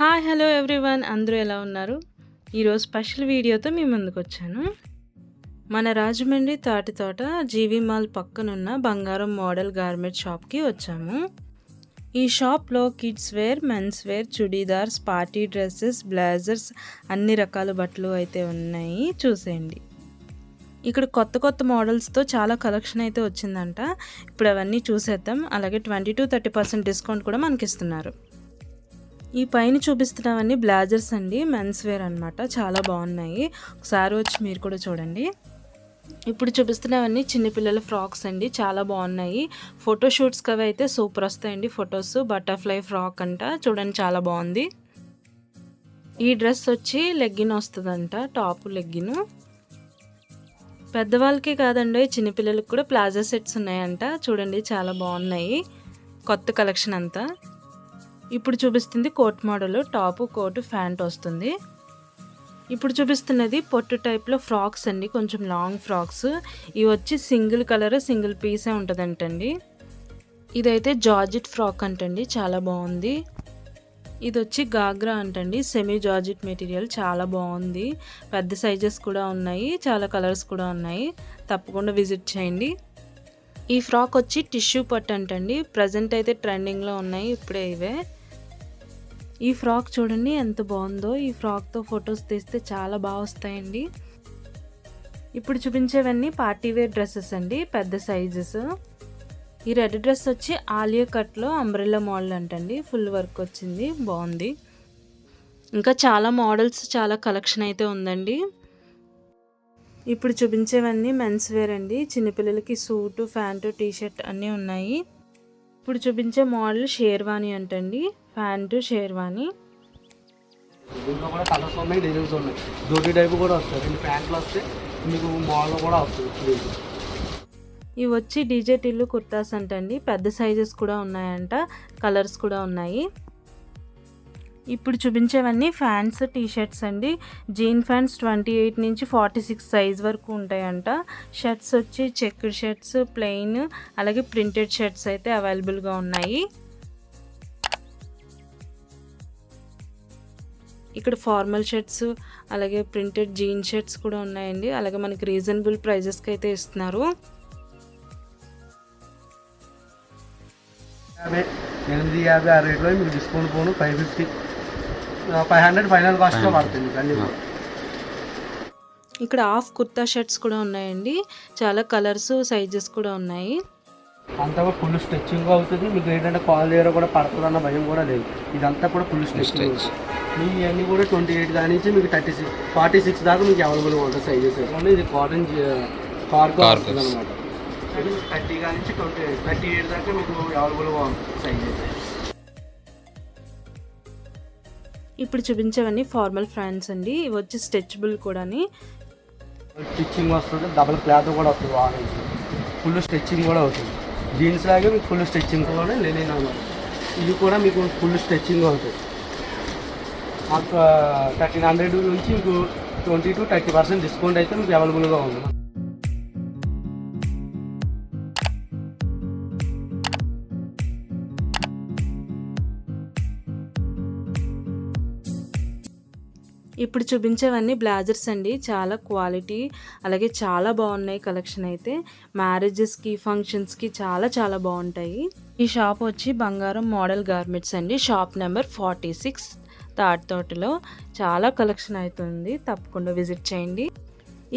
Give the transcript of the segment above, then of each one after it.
Hi hello everyone. అందరూ ఎలా ఉన్నారు? ఈరోజు స్పెషల్ వీడియోతో మీ ముందుకు వచ్చాను మన రాజమండ్రి తాటి తోట జీవి మాల్ పక్కనున్న బంగారం మోడల్ గార్మెంట్ షాప్కి వచ్చాము. ఈ షాప్లో kids wear mens wear churidars party dresses blazers అన్ని రకాల బట్టలు అయితే ఉన్నాయి. చూసేయండి. ఇక్కడ కొత్త కొత్త మోడల్స్తో చాలా కలెక్షన్ అయితే వచ్చిందంట. ఇప్పుడు అవన్నీ చూసేద్దాం. అలాగే twenty to thirty percent discount కూడా మనకి ఇస్తున్నారు ఈ పైన చూపిస్తున్నవన్నీ బ్లాజర్స్ అండి మెన్స్ వేర్ అనమాట చాలా బాగున్నాయి. ఒకసారి వచ్చి మీరు కూడా చూడండి. ఇప్పుడు చూపిస్తున్నవన్నీ చిన్నపిల్లల ఫ్రాక్స్ అండి చాలా బాగున్నాయి. ఫోటోషూట్స్కి అవి అయితే సూపర్ వస్తాయండి ఫొటోస్. బటర్ఫ్లై ఫ్రాక్ అంట చూడండి చాలా బాగుంది. ఈ డ్రెస్ వచ్చి లెగ్గిన్ వస్తుందంట టాప్ లెగ్గిన్. పెద్దవాళ్ళకి కాదండి చిన్నపిల్లలకి కూడా ప్లాజా సెట్స్ ఉన్నాయంట చూడండి చాలా బాగున్నాయి. కొత్త కలెక్షన్ అంతా. ఇప్పుడు చూపిస్తుంది coat model top coat pant వస్తుంది. ఇప్పుడు చూపిస్తున్నది పొట్టు టైప్లో ఫ్రాక్స్ అండి కొంచెం లాంగ్ ఫ్రాక్స్. ఇవి వచ్చి సింగిల్ కలర్ సింగిల్ పీసే ఉంటుందంటండి. ఇదైతే జార్జిట్ ఫ్రాక్ అంటండి చాలా బాగుంది. ఇది వచ్చి గాగ్రా అంటండి సెమీ జార్జిట్ మెటీరియల్ చాలా బాగుంది. పెద్ద సైజెస్ కూడా ఉన్నాయి చాలా కలర్స్ కూడా ఉన్నాయి. తప్పకుండా విజిట్ చేయండి. ఈ ఫ్రాక్ వచ్చి టిష్యూ పట్టు అంటండి ప్రజెంట్ అయితే ట్రెండింగ్లో ఉన్నాయి ఇప్పుడే ఇవే. ఈ ఫ్రాక్ చూడండి ఎంత బాగుందో. ఈ ఫ్రాక్తో ఫొటోస్ తీస్తే చాలా బాగా వస్తాయండి. ఇప్పుడు చూపించేవన్నీ పార్టీ వేర్ డ్రెస్సెస్ అండి పెద్ద సైజెస్. ఈ రెడ్ డ్రెస్ వచ్చి ఆలియా కట్లో అంబ్రెల్లా మోడల్ అంటండి. ఫుల్ వర్క్ వచ్చింది బాగుంది. ఇంకా చాలా మోడల్స్ చాలా కలెక్షన్ అయితే ఉందండి. ఇప్పుడు చూపించేవన్నీ మెన్స్ వేర్ అండి. చిన్నపిల్లలకి సూటు ప్యాంటు టీషర్ట్ అన్నీ ఉన్నాయి. ఇప్పుడు చూపించే మోడల్ షేర్వాణి అంటండి. ప్యాంటు షేర్వాణి దీంట్లో కూడా కలర్స్ ఉన్నాయి డిజైన్స్ ఉన్నాయి. టైప్ కూడా వస్తాయి రెండు ప్యాంట్లు వస్తే మీకు మోడల్ కూడా వస్తుంది ఇవి వచ్చి డీజే టిల్లు కుర్తాస్ అంటండి. పెద్ద సైజెస్ కూడా ఉన్నాయంట కలర్స్ కూడా ఉన్నాయి. ఇప్పుడు చూపించేవన్నీ ఫ్యాన్స్ టీ షర్ట్స్ అండి. జీన్ ఫ్యాన్స్ ట్వంటీ ఎయిట్ నుంచి ఫార్టీ సిక్స్ సైజ్ వరకు ఉంటాయంట. షర్ట్స్ వచ్చి చెక్డ్ షర్ట్స్ ప్లెయిన్ అలాగే ప్రింటెడ్ షర్ట్స్ అయితే అవైలబుల్గా ఉన్నాయి. ఇక్కడ ఫార్మల్ షర్ట్స్ అలాగే ప్రింటెడ్ జీన్ షర్ట్స్ కూడా ఉన్నాయండి. అలాగే మనకి రీజనబుల్ ప్రైజెస్కి అయితే ఇస్తున్నారు. యాభై ఎనిమిది యాభై ఆ రేట్లో మీకు డిస్కౌంట్ పోను five fifty five hundred final కాస్ట్లో పడుతుంది మీకు అన్ని. ఇక్కడ హాఫ్ కుర్తా షర్ట్స్ కూడా ఉన్నాయండి. చాలా కలర్స్ సైజెస్ కూడా ఉన్నాయి. అంతా కూడా ఫుల్ స్ట్రెచ్చింగ్ అవుతుంది. మీకు ఏంటంటే కాల్ దగ్గర కూడా పడుతుంది అన్న భయం కూడా లేదు. ఇదంతా కూడా ఫుల్ స్ట్రెచ్చింగ్ మీకు ఇవన్నీ కూడా ట్వంటీ ఎయిట్ దాని నుంచి మీకు థర్టీ సిక్స్ ఫార్టీ సిక్స్ దాకా మీకు అవైలబుల్గా ఉంటుంది సైజెస్ ఇది కాటన్ కార్గో వస్తుంది అనమాట థర్టీ కాడి నుంచి ట్వంటీ ఎయిట్ థర్టీ ఎయిట్ దాకా మీకు అవైలబుల్గా ఉంటుంది సైజెస్ ఇప్పుడు చూపించేవన్నీ ఫార్మల్ ఫ్రాన్స్ అండి. ఇవి వచ్చి స్ట్రెచబుల్ కూడాని. స్టిచ్చింగ్ వస్తుంది డబుల్ క్లాత్ కూడా వస్తుంది ఆరెంజ్ ఫుల్ స్టిచ్చింగ్ కూడా అవుతుంది. జీన్స్ లాగే మీకు ఫుల్ స్టిచ్చింగ్ కూడా లెనిన్ అన్నమాట. ఇది కూడా మీకు ఫుల్ స్టిచ్చింగ్ అవుతుంది మాకు థర్టీన్ హండ్రెడ్ నుంచి మీకు twenty to thirty percent discount అయితే మీకు అవైలబుల్గా ఉంది. ఇప్పుడు చూపించేవన్నీ బ్లాజర్స్ అండి. చాలా క్వాలిటీ అలాగే చాలా బాగున్నాయి కలెక్షన్ అయితే. మ్యారేజెస్కి ఫంక్షన్స్కి చాలా చాలా బాగుంటాయి. ఈ షాప్ వచ్చి బంగారం మోడల్ గార్మెంట్స్ అండి. Shop number forty six third తోటలో చాలా కలెక్షన్ అవుతుంది. తప్పకుండా విజిట్ చేయండి.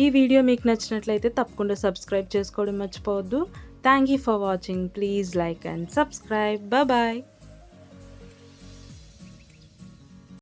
ఈ వీడియో మీకు నచ్చినట్లయితే తప్పకుండా సబ్స్క్రైబ్ చేసుకోవడం మర్చిపోవద్దు. Thank you for watching please like and subscribe bye